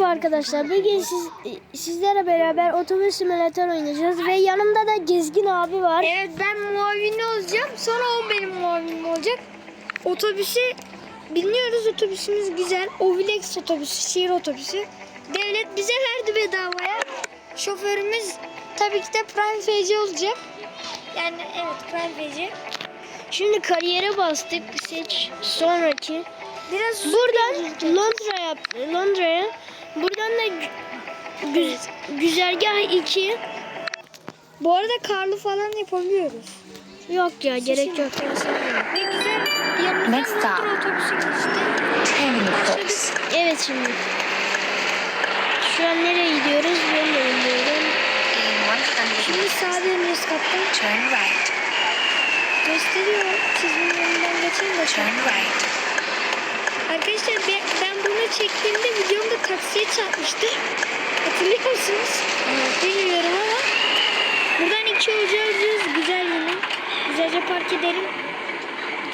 Merhaba arkadaşlar. Bugün siz, sizlerle beraber otobüs simülatör oynayacağız ve yanımda da Gezgin abi var. Evet ben muavini olacağım. Sonra o benim muavinim olacak. Otobüsü bilmiyoruz otobüsümüz güzel. Ovilex otobüsü, şehir otobüsü. Devlet bize verdi bedavaya. Şoförümüz tabii ki de Prime FC olacak. Yani evet Prime FC. Şimdi kariyere bastık. Seç sonraki. Biraz Buradan Londra'ya Londra'ya buradan da gü- gü- güzergah 2 Bu arada karlı falan yapabiliyoruz. yok ya gerek yok. Ne güzel yanımızdan Next stop. Londra otobüsü geçti. Evet şimdi. Şu an nereye gidiyoruz? Ben de bilmiyorum. In 100 Şimdi sağa dönüyoruz kaptan. turn right. Gösteriyor. Çizginin önünden geçeyim de. Turn right. Arkadaşlar ben, ben bunu çektiğimde videomda taksiye çarpmıştım. Hatırlıyor musunuz? Bilmiyorum ama. Buradan iki hoca alacağız. Güzel yine. Güzelce park edelim.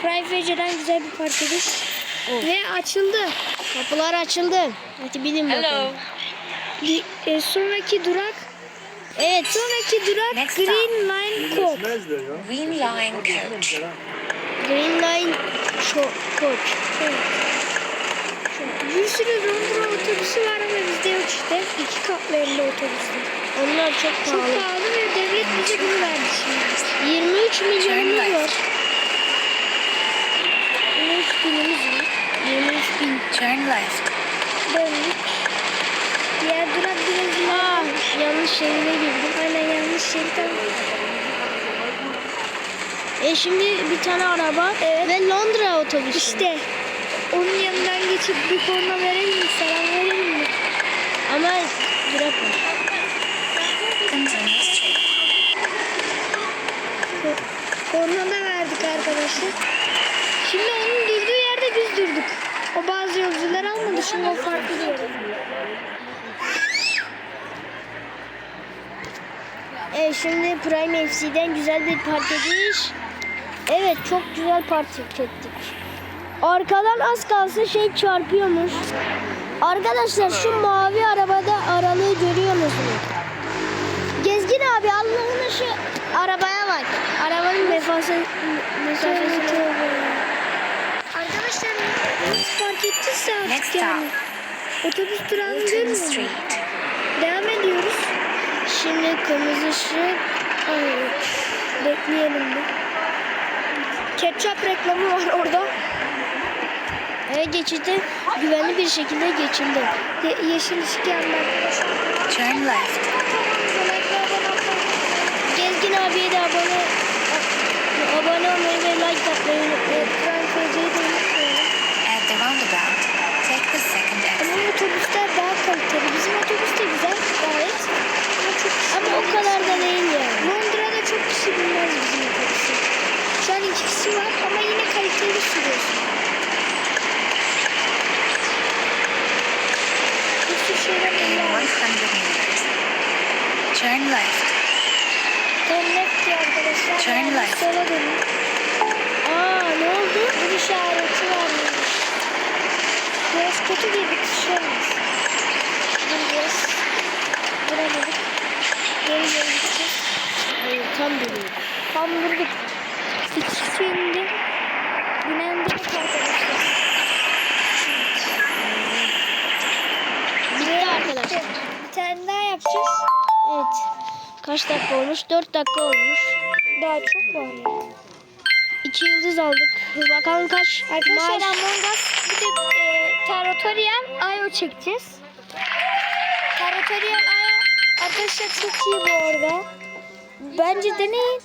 Private güzel bir park ederiz. Ve açıldı. Kapılar açıldı. Hadi bilin bakalım. Bir- e, sonraki durak Evet. sonraki durak Next Green Line Coach. Green Line Coach. Green Line Coach. Evet. Bir sürü Londra otobüsü var ama bizde yok işte. İki katlı elli otobüsler. Onlar çok Çok pahalı. pahalı ve devlet bize bunu verdi şimdi. 23 milyonumuz var. 23 binimiz var. 23 bin. Turn left. Döndük. Diğer durak biraz Aa, ileride. yanlış şeride girdim. Aynen yanlış şeritten. E şimdi bir tane araba ve Londra otobüsü. İşte onun yanından geçip bir korna verelim mi? Selam verelim mi? Ama. Ko- Korna da verdik arkadaşlar. Şimdi onun durduğu yerde biz durduk. O bazı yolcular almadı. Şimdi o farklı bir yere. E şimdi Prime FC'den güzel bir park ediş. Evet çok güzel park ettik. Arkadan az kalsın şey çarpıyormuş. Arkadaşlar şu mavi arabada aralığı görüyor musunuz? Gezgin abi Allah'ına şu arabaya bak. Arabanın mesafesi, mesafesine. Arkadaşlar biz fark ettiyse artık yani. Otobüs görmüyor musun? Street. Devam ediyoruz. Şimdi kırmızı ışık. Bekleyelim bir. Ketçap reklamı var orada. Ve geçidi güvenli bir şekilde geçildi. Ye- yeşil ışık arkadaşlar. Turn left. Gezgin abiye de abone abone olmayı ve like atmayı unutmayın. At the roundabout, take the second Ama exit. otobüsler daha kaliteli. Bizim otobüs de güzel gayet. Ama çok Ama o kadar da değil yani. Londra'da çok kişi bilmez bizim otobüsü. Şu an iki kişi var ama yine kaliteli sürüyorsun. Left. Left diyor arkadaşlar. Turn Yani left. Sola dönün. Aa ne oldu? Bir işareti varmış. Biraz kötü girdik. Şey olmaz. Duracağız. Duramadık. Geri geri gideceğiz. Hayır tam duruyor. Tam durduk. İkisi indi. Binen direkt arkadaşlar. Bitti arkadaşlar. Bir tane daha yapacağız. Evet. Kaç dakika olmuş? 4 dakika olmuş. Daha çok var ya. 2 yıldız aldık. Bakalım kaç Arkadaşlar. Among Us bir de e, Territorial IO çekeceğiz. Territorial IO arkadaşlar çok iyi bu arada. Bence deneyin.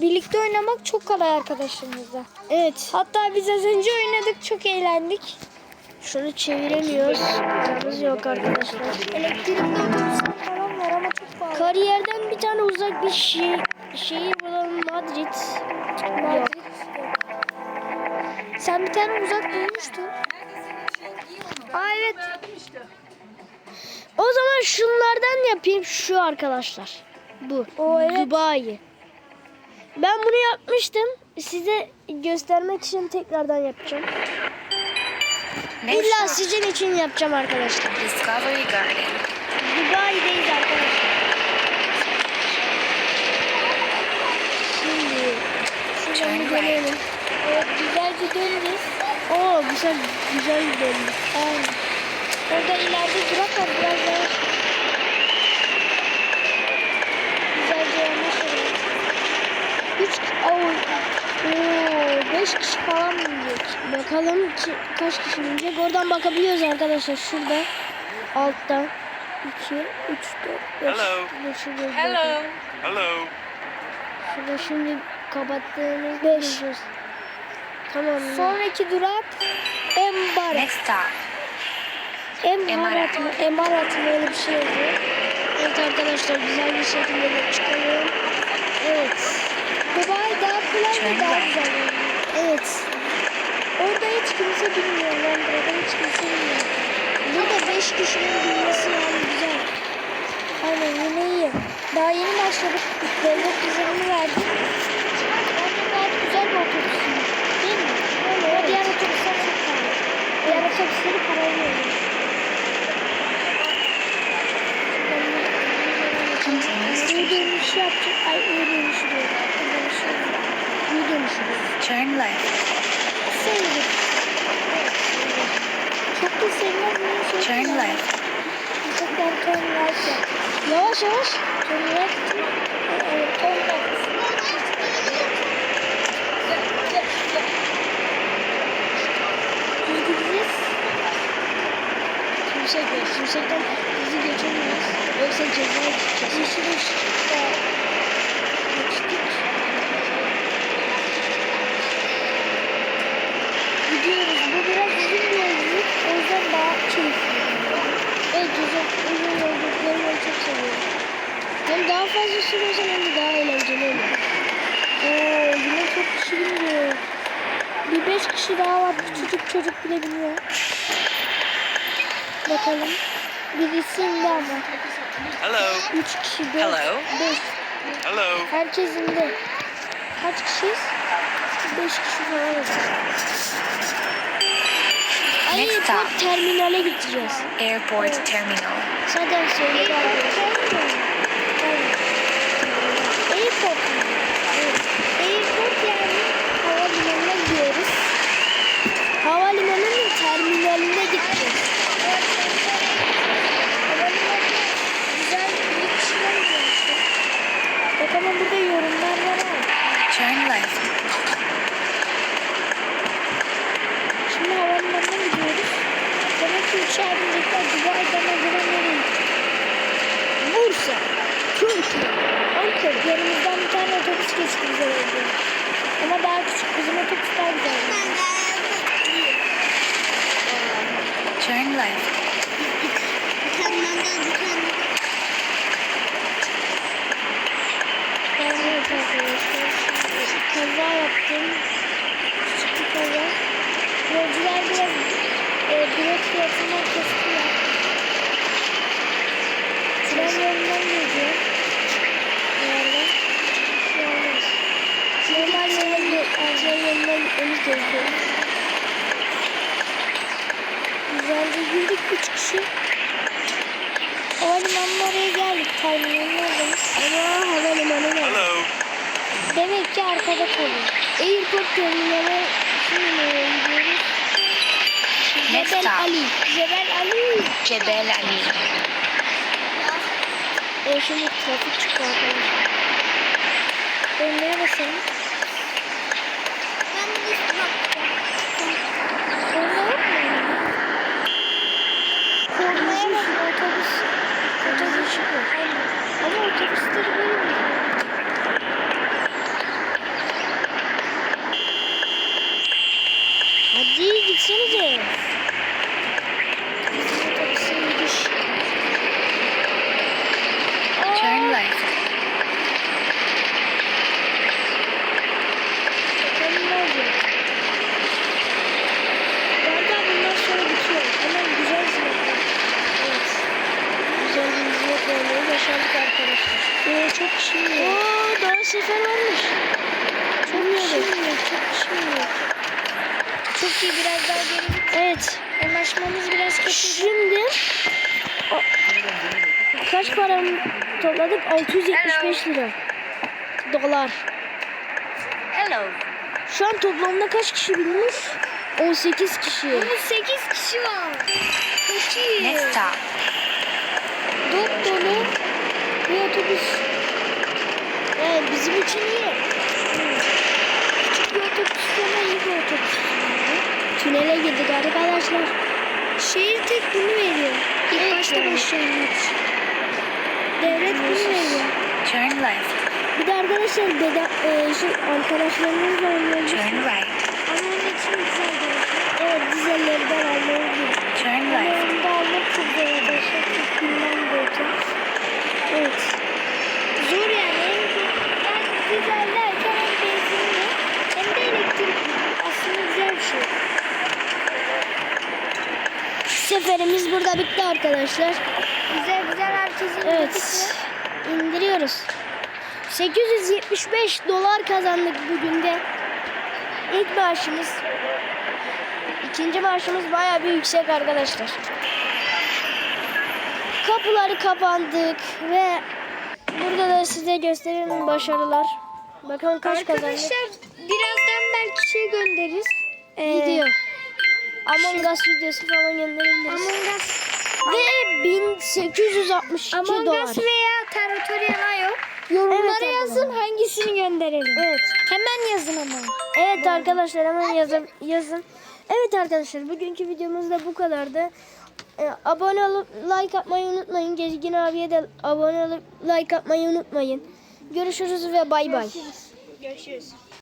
Birlikte oynamak çok kolay arkadaşlarımızla. Evet. Hatta biz az önce oynadık çok eğlendik. Şunu çeviremiyoruz. Paramız yok arkadaşlar. Elektrikli otobüsler ama çok pahalı. Kariyerden bir tane uzak bir şey şeyi bulalım Madrid. Yok. Madrid. Sen bir tane uzak bulmuştun. Aa evet. O zaman şunlardan yapayım şu arkadaşlar. Bu. O evet. Dubai. Ben bunu yapmıştım. Size göstermek için tekrardan yapacağım. Next İlla sizin için yapacağım arkadaşlar. Discovery Dubai'deyiz arkadaşlar. Şimdi şuradan bir dönelim. Evet, güzelce döneriz. Oo güzel güzel döneriz. Aynen. Orada ileride durak var biraz daha. Güzelce yanlış oluyor. Üç, oh, Oo, beş kişi falan binecek. Bakalım ki, kaç kişi binecek. Oradan bakabiliyoruz arkadaşlar şurada. Alttan. 2, 3, 4, 5. Hello. Hello. Hello. Şurada şimdi kapattığımız 5. Tamam. Sonraki durak Embarat. Next stop, Emarat mı? Emarat mı öyle bir şey yazıyor. Evet arkadaşlar güzel bir şekilde de çıkalım. Evet. Dubai daha kolay ve daha güzel. Evet. Orada hiç kimse bilmiyor. Londra'da hiç kimse bilmiyor. Burada 5 kişinin binmesi yani güzel. Aynen yine iyi. Daha yeni başladık. Devlet bize bunu verdi. Bence gayet güzel bir otobüs. Değil mi? Öyle. Ama diğer otobüsler çok pahalı. Diğer otobüsleri parayla oluyor. continue U straight. dönüşü yapacak. Ay U dönüşü diyor. U dönüşü. U dönüşü diyor. Turn left, Sevdim. Çok da? Çok turn left, ben right yap. Yavaş yavaş. Turn left. Evet, left. Düz gideceğiz. Şimşek var. Şimşekten bizi geçemiyoruz. Yoksa ceza gideceğiz. Yeşil ışıkta geçtik. Gidiyoruz. Bu biraz uzun bir yolculuk. O yüzden daha keyifli. Evet uzun, uzun yolculukları ben çok seviyorum. Hem daha fazla sürüyorsan hem de daha eğlenceli oluyor. Oo, yine çok kişi biniyor. Bir beş kişi daha var. Küçücük çocuk bile biniyor. Bakalım. Birisi indi ama. Hello. Üç kişi, dört, Hello. beş. Hello. Herkes indi. Kaç kişiyiz? Beş kişi falan. Ay Next stop. terminale gideceğiz. airport terminal, Zaten söyledi abi. Airport mu? Evet. Airport yani havalimanına gidiyoruz. Havalimanının terminaline gideceğiz. Havalimanı güzel bir kişiler gelmişti. Bak ama burada yorumlar var ha. Left, Şimdi havalimanına gidiyoruz. Demek ki uçağa binecekler. Dubai'den acaba nereye? Bursa, Türkiye, Ankara. Yanımızdan bir tane otobüs geçti bize oldu. Ama daha küçük. Bizim otobüs daha güzel. turn left, Evet arkadaşlar. Şimdi kaza yaptım. Küçük bir kaza. Yolcular biraz e, bilet fiyatından kestiler. Tren yolundan geziyor. Nerede? Yalnız. normal yola gö- tren yoluna gitmemiz gerekiyor. Güzelce girdik üç kişi. Havalimanına oraya geldik. Terminalin oradayız. Ama havalimanı var. Hello. Demek ki arkada kalıyor. Airport terminale şimdi gidiyoruz? Next stop. Ali. Jebel Ali. Jebel Ali, E şimdi trafik çıktı arkadaşlar. Önlere basalım. Korna yok mu? Kornaya bak otobüs. Otobüs çıkıyor. Ama otobüsleri böyle mi? Hadi gitsenize. Otobüse gidiş. turn left, Bakalım ne olacak. Galiba bundan sonra bitiyor. Hemen güzel hizmetler. Evet. Güzel bir hizmet vermeyi başardık arkadaşlar. Ee, çok iniyor. Oo daha sefer varmış. Çok iniyor. Çok iniyor. Çok iyi biraz daha geri git. Evet. Anlaşmamız biraz kötü. Şimdi o- kaç para topladık? 675 lira. Dolar. hello, Şu an toplamda kaç kişi bilmiş? 18 kişi. 8 kişi var. Çok iyi. Next stop. Dop dolu bir otobüs. Evet bizim için iyi. Küçük bir otobüs ama iyi bir otobüs. Tünele girdik arkadaşlar. Şehir tek bunu veriyor. İlk Evet, başta yani. Devlet bunu veriyor. Turn left. Bir de arkadaşlar beda, e, şey, arkadaşlarımızla oynuyoruz. Turn right. Ama onun için güzel bir Evet dizellerden almamız gerekiyor. Turn left. Yanında almak çok arkadaşlar. Çok gerekiyor. Evet. Zor yani. Hem, hem güzel derken hem benzinli hem de elektrikli. Aslında güzel bir şey. Burada bitti arkadaşlar. Güzel güzel herkesin Evet. indiriyoruz. 875 dolar kazandık bugün de. İlk maaşımız. İkinci maaşımız bayağı bir yüksek arkadaşlar. Kapıları kapandık ve burada da size gösterelim başarılar. Bakalım kaç kazandık. Arkadaşlar birazdan belki şey göndeririz. Ee, Video. Among Us videosu falan gönderebiliriz. Among Us, Ve 1862 Among dolar. Us veya Territorial IO yorumlara yazın hangisini gönderelim. Evet. Hemen yazın ama. Evet arkadaşlar hemen yazın. yazın. Evet arkadaşlar bugünkü videomuz da bu kadardı. Ee, abone olup like atmayı unutmayın. Gezgin abiye de abone olup like atmayı unutmayın. Görüşürüz ve bay bay. Görüşürüz.